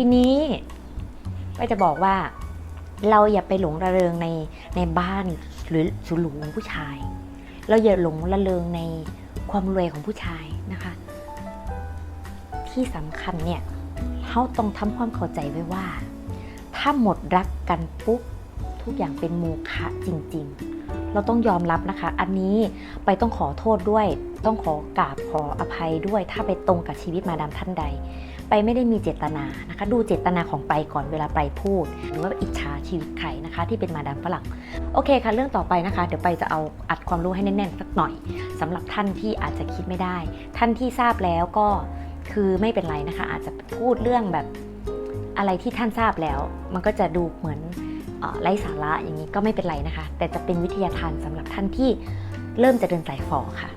ทีนี้ก็จะบอกว่าเราอย่าไปหลงระเริงในในบ้านหรือสุหรูของผู้ชาย เราอย่าหลงระเริงในความรวยของผู้ชายนะคะ ที่สำคัญเนี่ยเขาต้องทำความเข้าใจไว้ว่า ถ้าหมดรักกันปุ๊บทุกอย่างเป็นโมฆะจริง ๆ เราต้องยอมรับนะคะ อันนี้ไปต้องขอโทษด้วย ต้องขอกราบขออภัยด้วย ถ้าไปตรงกับชีวิตมาดามท่านใด ไปไม่ได้มีเจตนานะคะ ดูเจตนาของไปก่อนเวลาไปพูด หรือว่าอิจฉาชีวิตใครนะคะ ที่เป็นมาดามฝรั่งโอเคค่ะ เรื่องต่อไปนะคะ เดี๋ยวไปจะเอาอัดความรู้ให้แน่นๆสักหน่อยสำหรับท่านที่อาจจะคิดไม่ได้ ท่านที่ทราบแล้วก็คือไม่เป็นไรนะคะ อาจจะพูดเรื่องแบบอะไรที่ท่านทราบแล้ว มันก็จะดูเหมือนไร้สาระอย่างนี้ก็ไม่เป็นไรนะคะ แต่จะเป็นวิทยาทานสำหรับท่านที่เริ่มจะเดินสายฝอค่ะ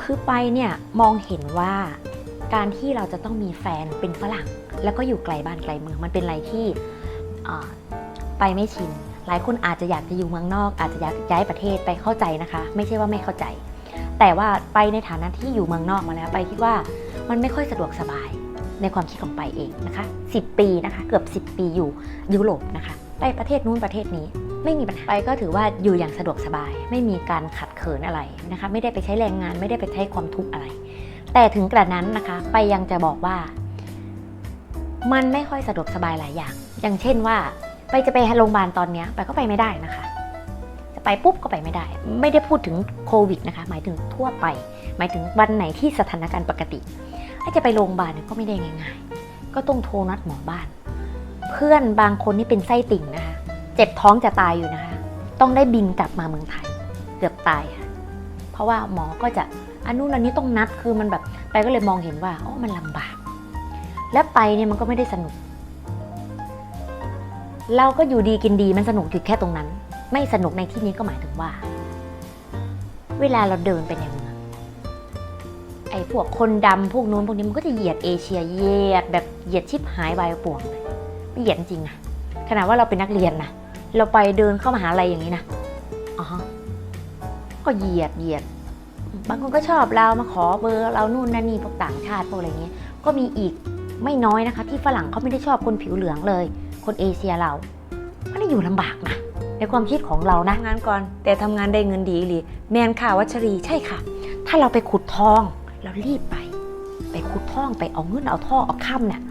คือไปเนี่ยมองเห็นว่า การที่เราจะต้องมีแฟนเป็นฝรั่ง แล้วก็อยู่ไกลบ้านไกลเมืองมันเป็นอะไรที่ไปไม่ชิน หลายคนอาจจะอยากจะอยู่เมืองนอก อาจจะอยากย้ายประเทศไปเข้าใจนะคะ ไม่ใช่ว่าไม่เข้าใจ แต่ว่าไปในฐานะที่อยู่เมืองนอกมาแล้วไปคิดว่ามันไม่ค่อยสะดวกสบายในความคิดของไปเองนะคะ 10 ปีนะคะ เกือบ 10 ปีอยู่ยุโรปนะคะไปประเทศนู้นประเทศนี้ไม่มีปัญหาไปก็ถือว่าอยู่อย่างสะดวกสบาย ไม่มีการขัดเขินอะไรนะคะ ไม่ได้ไปใช้แรงงาน ไม่ได้ไปใช้ความทุกข์อะไร แต่ถึงกระนั้นนะคะ ไปยังจะบอกว่า มันไม่ค่อยสะดวกสบายหลายอย่าง อย่างเช่นว่า ไปจะไปโรงพยาบาลตอนเนี้ยไปก็ไปไม่ได้นะคะ จะไปปุ๊บก็ไปไม่ได้ ไม่ได้พูดถึงโควิดนะคะ หมายถึงทั่วไป หมายถึงวันไหนที่สถานการณ์ปกติถ้าจะไปโรงพยาบาลก็ไม่ได้ง่าย ๆ ก็ต้องโทรนัดหมอบ้าน เพื่อนบางคนนี่เป็นไส้ติ่งนะคะ เจ็บท้องจะตายอยู่นะคะ ต้องได้บินกลับมาเมืองไทย เกือบตายค่ะ ราะว่าหมอก็จะอันนู้นอันนี้ต้องนัดคือมันแบบไปก็เลยมองเห็นว่าอ๋อมันลำบาก และไปเนี่ยมันก็ไม่ได้สนุก เราก็อยู่ดีกินดีมันสนุกอยู่แค่ตรงนั้น ไม่สนุกในที่นี้ก็หมายถึงว่า เวลาเราเดินไปในเมืองไอ้พวกคนดำพวกนู้นพวกนี้มันก็จะเหยียดเอเชียเหยียดแบบเหยียดชิบหายวายป่วงเลยเหยียดจริงนะขนาดว่าเราเป็นนักเรียนนะเราไปเดินเข้ามหาลัยอย่างนี้นะ ก็เหยียดเหยียด บางคนก็ชอบเรามาขอเบอร์เรานู่นนั่นนี่พวกต่างชาติพวกอะไรเงี้ย ก็มีอีกไม่น้อยนะคะ ที่ฝรั่งเขาไม่ได้ชอบคนผิวเหลืองเลย คนเอเชียเราก็ได้อยู่ลำบากนะในความคิดของเรานะงานก่อน แต่ทำงานได้เงินดีหรือแมนข่าวัชรีใช่ค่ะ ถ้าเราไปขุดทองเรารีบไป ไปขุดทองไปเอาเงินเอาท่อเอาค่ำเนี่ย